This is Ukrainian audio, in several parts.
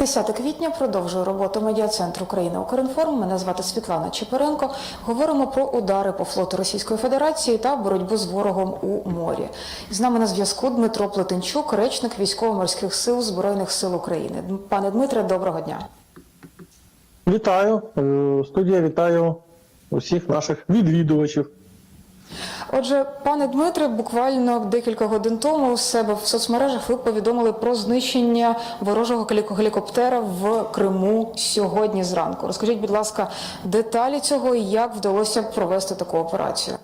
10 квітня продовжує роботу медіа-центру України Укрінформ. Мене звати Світлана Чепаренко. Говоримо про удари по флоту Російської Федерації та боротьбу з ворогом у морі. З нами на зв'язку Дмитро Плетенчук, речник військово-морських сил Збройних сил України. Пане Дмитре, доброго дня. Вітаю, Е, студія, вітаю усіх наших відвідувачів. Отже, пане Дмитре, буквально декілька годин тому у себе в соцмережах ви повідомили про знищення ворожого гелікоптера в Криму сьогодні зранку. Розкажіть, будь ласка, деталі цього і як вдалося провести таку операцію.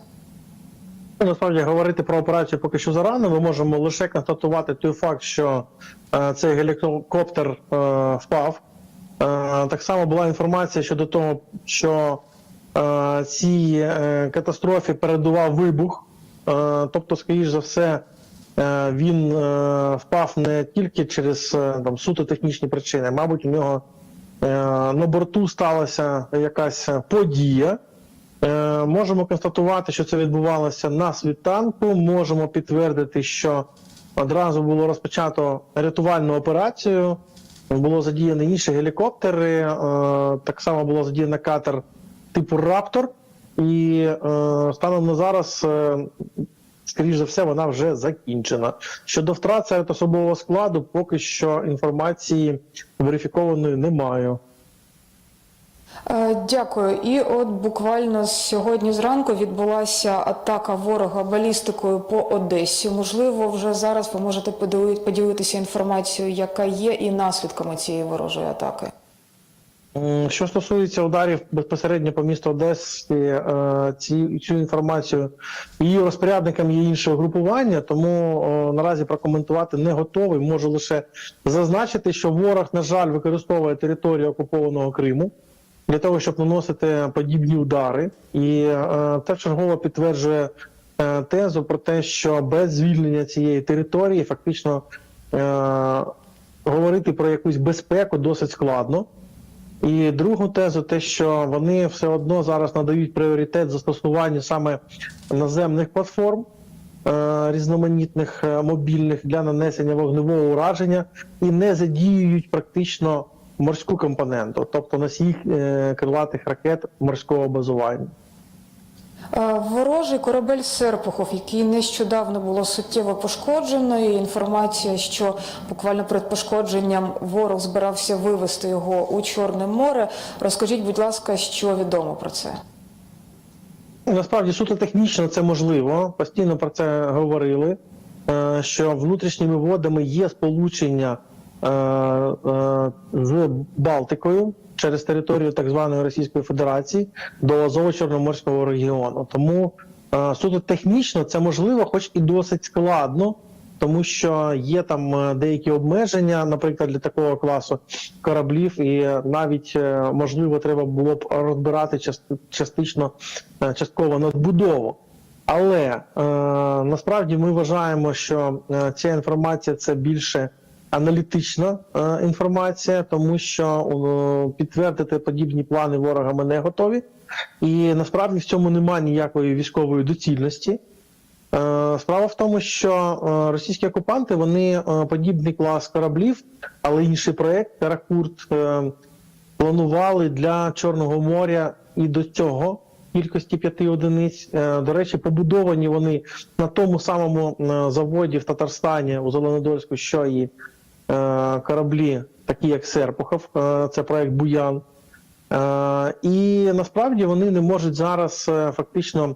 Насправді говорити про операцію поки що зарано. Ми можемо лише констатувати той факт, що е, цей гелікоптер е, впав. Е, так само була інформація щодо того, що цій е, катастрофі передував вибух. Е, тобто, скоріш за все, е, він е, впав не тільки через е, там, суто технічні причини, мабуть, у нього е, на борту сталася якась подія. Е, Можемо констатувати, що це відбувалося на світанку. Можемо підтвердити, що одразу було розпочато рятувальну операцію. Було задіяно інші гелікоптери. е, Так само було задіяно катер типу Раптор. І е, станом на зараз, е, скоріш за все, вона вже закінчена. Щодо втрат серед особового складу, поки що інформації верифікованої немає. Е, Дякую. І от буквально сьогодні зранку відбулася атака ворога балістикою по Одесі. Можливо, вже зараз ви можете поділи- поділитися інформацією, яка є, і наслідками цієї ворожої атаки. Що стосується ударів безпосередньо по місту Одесі, е, ці, цю інформацію її розпорядникам є інше угрупування, тому наразі прокоментувати не готовий. Можу лише зазначити, що ворог, на жаль, використовує територію окупованого Криму для того, щоб наносити подібні удари, і е, це чергово підтверджує е, тезу про те, що без звільнення цієї території фактично говорити про якусь безпеку досить складно. І другу тезу, те, що вони все одно зараз надають пріоритет застосуванню саме наземних платформ е, різноманітних е, мобільних для нанесення вогневого ураження і не задіюють практично морську компоненту, тобто носій е, крилатих ракет морського базування. Е, Ворожий корабель Серпухов, який нещодавно було суттєво пошкоджено, і інформація, що буквально перед пошкодженням ворог збирався вивести його у Чорне море. Розкажіть, будь ласка, що відомо про це? Насправді суто технічно це можливо. Постійно про це говорили. е, Що внутрішніми водами є сполучення е, з Балтикою через територію так званої Російської Федерації до Азово-Чорноморського регіону. Тому е, суто технічно це можливо, хоч і досить складно, тому що є там е, деякі обмеження, наприклад, для такого класу кораблів, і навіть е, можливо треба було б розбирати частично частково надбудову. Але е, насправді ми вважаємо, що ця інформація це більше аналітична е, інформація, тому що е, підтвердити подібні плани ворога ми не готові, і насправді в цьому немає ніякої військової доцільності. Е, Справа в тому, що е, російські окупанти вони е, подібний клас кораблів, але інший проект Каракурт е, планували для Чорного моря і до цього кількості п'яти одиниць. Е, До речі, побудовані вони на тому самому е, заводі в Татарстані у Зеленодольську, що і кораблі, такі як Серпухов, е, це проект Буян. Е, І насправді вони не можуть зараз е, фактично е,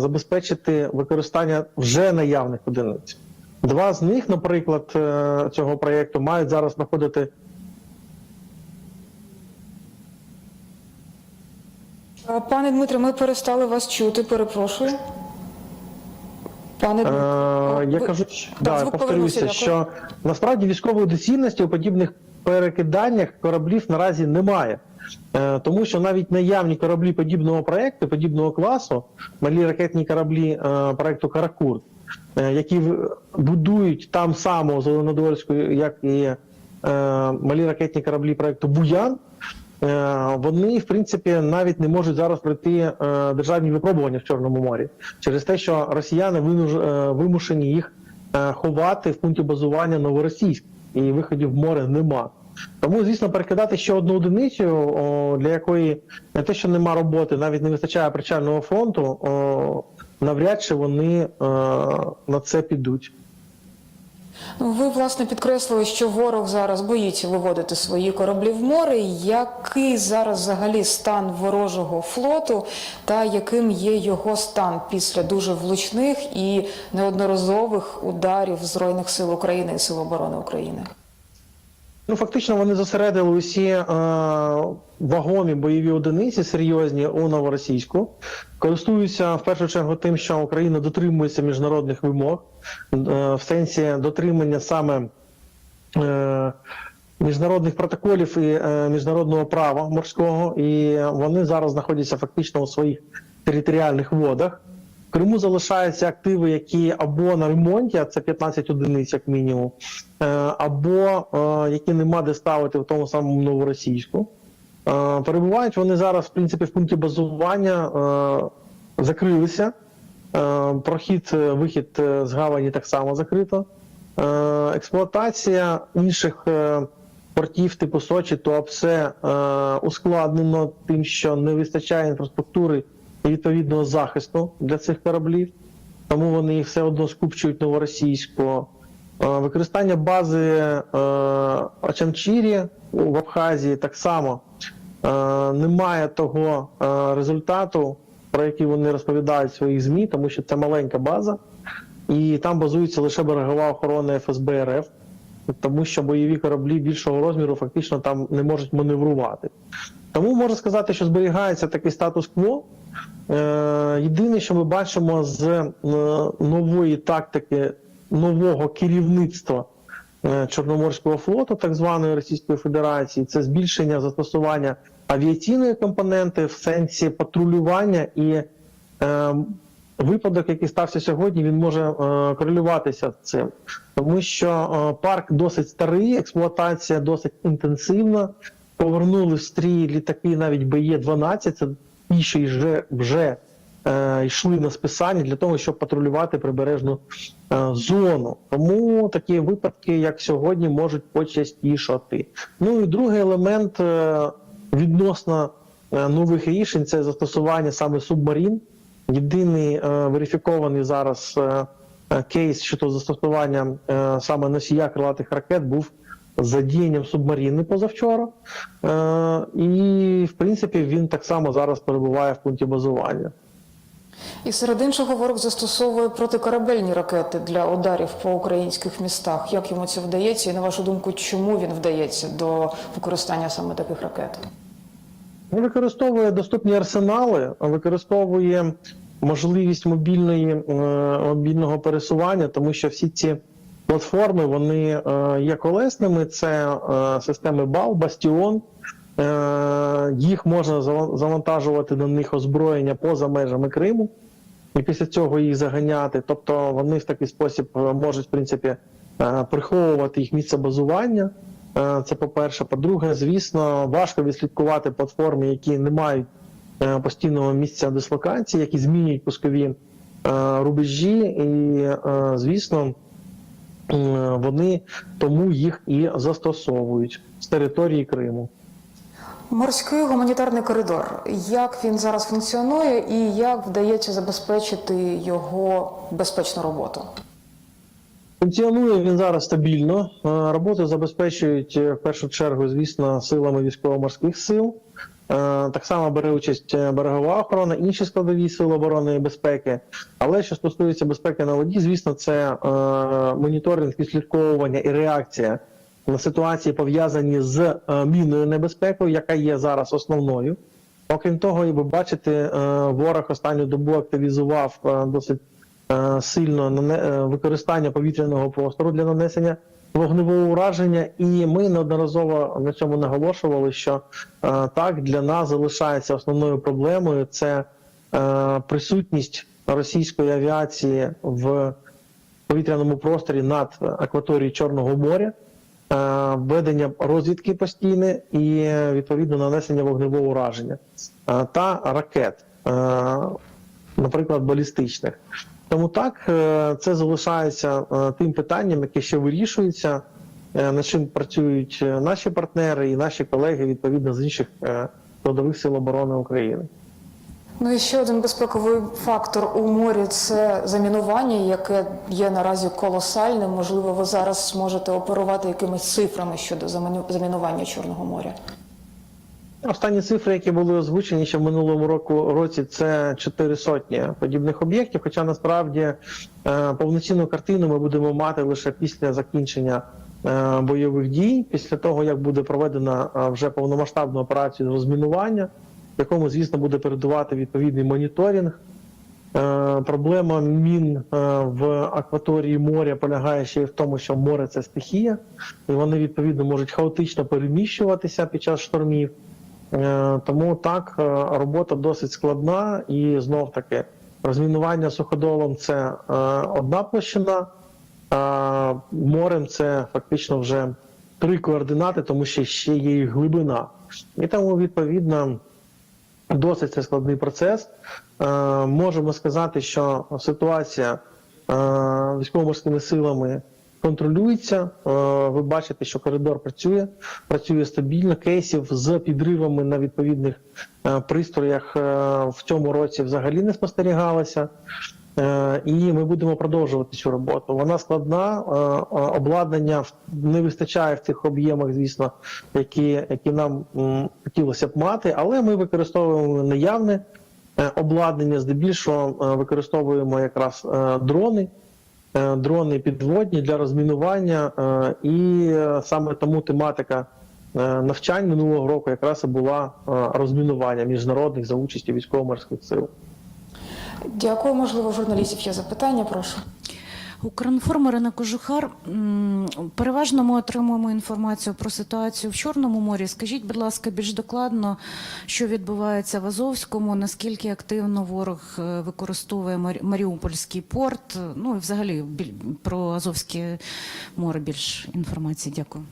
забезпечити використання вже наявних одиниць. Два з них, наприклад, е, цього проєкту мають зараз знаходити Е, Пане Дмитре, ми перестали вас чути, перепрошую. Пане Е, я кажу, що да, повторюся, що насправді військової доцільності у подібних перекиданнях кораблів наразі немає. Е, Тому що навіть наявні кораблі подібного проекту, подібного класу, малі ракетні кораблі е, проекту Каракурт, е, які будують там само Зеленодольську, як і малі ракетні кораблі проекту Буян, вони в принципі навіть не можуть зараз пройти е, державні випробування в Чорному морі через те, що росіяни е, вимушені їх е, ховати в пункті базування новоросійськ, і виходів в море нема. Тому, звісно, перекидати ще одну одиницю, для якої не те, що нема роботи, навіть не вистачає причального фронту, о, навряд чи вони е, на це підуть. Ну, ви власне підкреслили, що ворог зараз боїться виводити свої кораблі в море. Який зараз взагалі стан ворожого флоту, та яким є його стан після дуже влучних і неодноразових ударів Збройних сил України і Сил оборони України? Ну, фактично, вони зосередили усі е, вагомі бойові одиниці серйозні у новоросійську, користуються в першу чергу тим, що Україна дотримується міжнародних вимог в сенсі дотримання саме е, міжнародних протоколів і е, міжнародного права морського, і вони зараз знаходяться фактично у своїх територіальних водах. В Криму залишаються активи, які або на ремонті, а це 15 одиниць, як мінімум, е, або е, які нема де ставити в тому самому новоросійську. Е, Перебувають вони зараз, в принципі, в пункті базування е, закрилися. Е, Прохід, е, вихід е, з гавані так само закрито. Експлуатація інших портів типу Сочі, Туапсе ускладнено тим, що не вистачає інфраструктури і відповідного захисту для цих кораблів, тому вони все одно скупчують новоросійську. Використання бази Очамчірі в Абхазії так само немає того результату, про який вони розповідають своїх ЗМІ, тому що це маленька база, і там базується лише берегова охорона ФСБ РФ, тому що бойові кораблі більшого розміру фактично там не можуть маневрувати. Тому можна сказати, що зберігається такий статус-кво. Е, Єдине, що ми бачимо з е, нової тактики нового керівництва е, Чорноморського флоту, так званої Російської Федерації, це збільшення застосування авіаційної компоненти в сенсі патрулювання і е, випадок, який стався сьогодні, він може е, корелюватися з цим, тому що е, парк досить старий, експлуатація досить інтенсивна. Повернули в стрій літаки навіть БЄ-12, це ті, що вже, вже е, йшли на списання для того, щоб патрулювати прибережну е, зону. Тому такі випадки, як сьогодні, можуть почастішати. Ну і другий елемент е, відносно е, нових рішень це застосування саме субмарін. Єдиний е, верифікований зараз е, кейс щодо застосування саме носія крилатих ракет був задіянням субмаріни позавчора. І, в принципі, він так само зараз перебуває в пункті базування. І серед іншого ворог застосовує протикорабельні ракети для ударів по українських містах. Як йому це вдається? І на вашу думку, чому він вдається до використання саме таких ракет? Він використовує доступні арсенали, використовує можливість мобільної, е, мобільного пересування, тому що всі ці платформи вони е, є колесними. Це е, системи БАЛ, Бастіон. Їх можна завантажувати на них озброєння поза межами Криму. І після цього їх заганяти. Тобто вони в такий спосіб е, можуть, в принципі, е, приховувати їх місце базування. Е, Це по-перше. По-друге, звісно, важко відслідкувати платформи, які не мають постійного місця дислокації, які змінюють пускові рубежі, і, звісно, вони тому їх і застосовують з території Криму. Морський гуманітарний коридор. Як він зараз функціонує і як вдається забезпечити його безпечну роботу? Функціонує він зараз стабільно. Е, Роботу забезпечують е, в першу чергу, звісно, силами військово-морських сил. Е, Так само бере участь берегова охорона, інші складові сили оборони і безпеки. Але що стосується безпеки на воді, звісно, це моніторинг, відслідковування і реакція ситуації, пов'язані з е, мінною небезпекою, яка є зараз основною. Окрім того, і ви бачите, е, ворог останню добу активізував е, досить сильно використання повітряного простору для нанесення вогневого ураження, і ми неодноразово на цьому наголошували, що так для нас залишається основною проблемою це присутність російської авіації в повітряному просторі над акваторією Чорного моря. Е, Ведення розвідки постійне і відповідно нанесення вогневого ураження е, та ракет, е, наприклад, балістичних. Тому так це залишається тим питанням, яке ще вирішується. над чим працюють наші партнери і наші колеги відповідно з інших складових сил оборони України. Ну і ще один безпековий фактор у морі це замінування, яке є наразі колосальним. Можливо, ви зараз зможете оперувати якимись цифрами щодо заміну- замінування Чорного моря. Останні цифри, які були озвучені ще в минулому року році, це 4 сотні подібних об'єктів. Хоча насправді е, повноцінну картину ми будемо мати лише після закінчення е, бойових дій, після того як буде проведена е, вже повномасштабна операція з розмінування, якому, звісно, буде передувати відповідний моніторинг. Е, Проблема мін е, в акваторії моря полягає ще й в тому, що море це стихія, і вони відповідно можуть хаотично переміщуватися під час штормів. Е, Тому так робота досить складна, і знов таки розмінування суходолом це одна площина, а морем це фактично вже три координати, тому що ще є і глибина. І тому відповідно досить це складний процес. Е, Можемо сказати, що ситуація е, військово-морськими силами контролюється. Е, Ви бачите, що коридор працює, працює стабільно. Кейсів з підривами на відповідних е, пристроях е, в цьому році взагалі не спостерігалося. Е, І ми будемо продовжувати цю роботу. Вона складна, е, е, обладнання не вистачає в цих об'ємах, звісно, які, які нам хотілося б мати, але ми використовуємо наявне обладнання. Здебільшого використовуємо якраз дрони, дрони підводні для розмінування, і саме тому тематика. Навчань минулого року якраз і була розмінування міжнародних за участі військово-морських сил. Дякую. Можливо, журналістів є запитання. Прошу. Укрінформ Ірина Кожухар. Переважно ми отримуємо інформацію про ситуацію в Чорному морі. Скажіть, будь ласка, більш докладно, що відбувається в Азовському, наскільки активно ворог е, використовує Маріупольський порт? Ну і взагалі про Азовське море більш інформації. Дякую.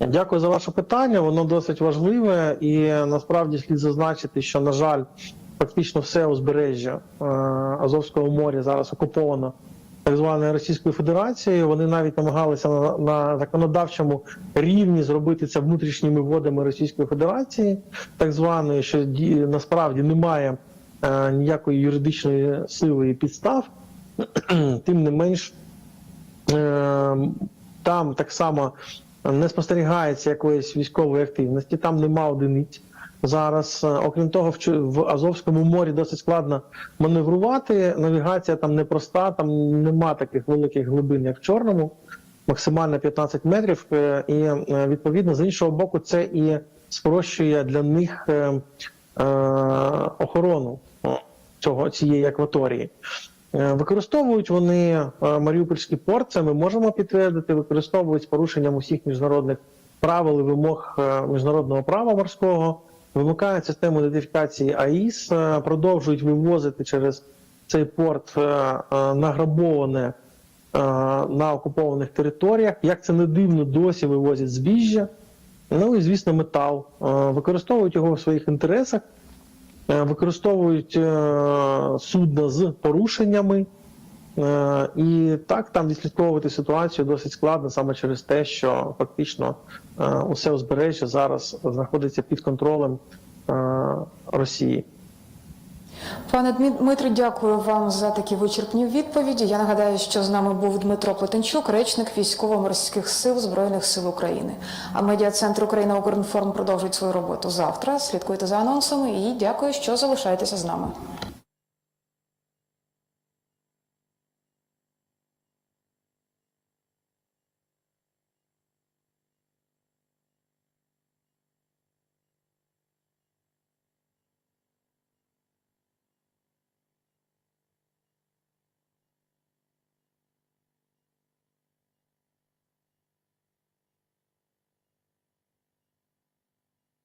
Дякую за ваше питання. Воно досить важливе, і насправді слід зазначити, що на жаль, фактично все узбережжя е, Азовського моря зараз окуповано так званою Російською Федерацією. Вони навіть намагалися на, на законодавчому рівні зробити це внутрішніми водами Російської Федерації, так званої, що ді- насправді немає е, ніякої юридичної сили і підстав. Тим не менш, Е, там так само не спостерігається якоїсь військової активності, там нема одиниць зараз. Е, Окрім того, в Азовському морі досить складно маневрувати. Навігація там непроста, там нема таких великих глибин, як в Чорному, максимально 15 метрів. Е, І е, відповідно з іншого боку, це і спрощує для них охорону цього цієї акваторії. Е, Використовують вони е, Маріупольський порт, це ми можемо підтвердити, використовують з порушенням усіх міжнародних правил і вимог е, міжнародного права морського, вимикають систему ідентифікації АІС, продовжують вивозити через цей порт награбоване на окупованих територіях. Як це не дивно, досі вивозять збіжжя. Ну і звісно, метал. Використовують його в своїх інтересах. Е, використовують е, судна з порушеннями. Е, І так там відслідковувати ситуацію досить складно саме через те, що фактично усе узбережжя зараз знаходиться під контролем Росії. Пане Дмитро, дякую вам за такі вичерпні відповіді. Я нагадаю, що з нами був Дмитро Плетенчук, речник військово-морських сил Збройних сил України. А медіа-центр Україна Укрінформ продовжить свою роботу завтра. Слідкуйте за анонсами і дякую, що залишаєтеся з нами.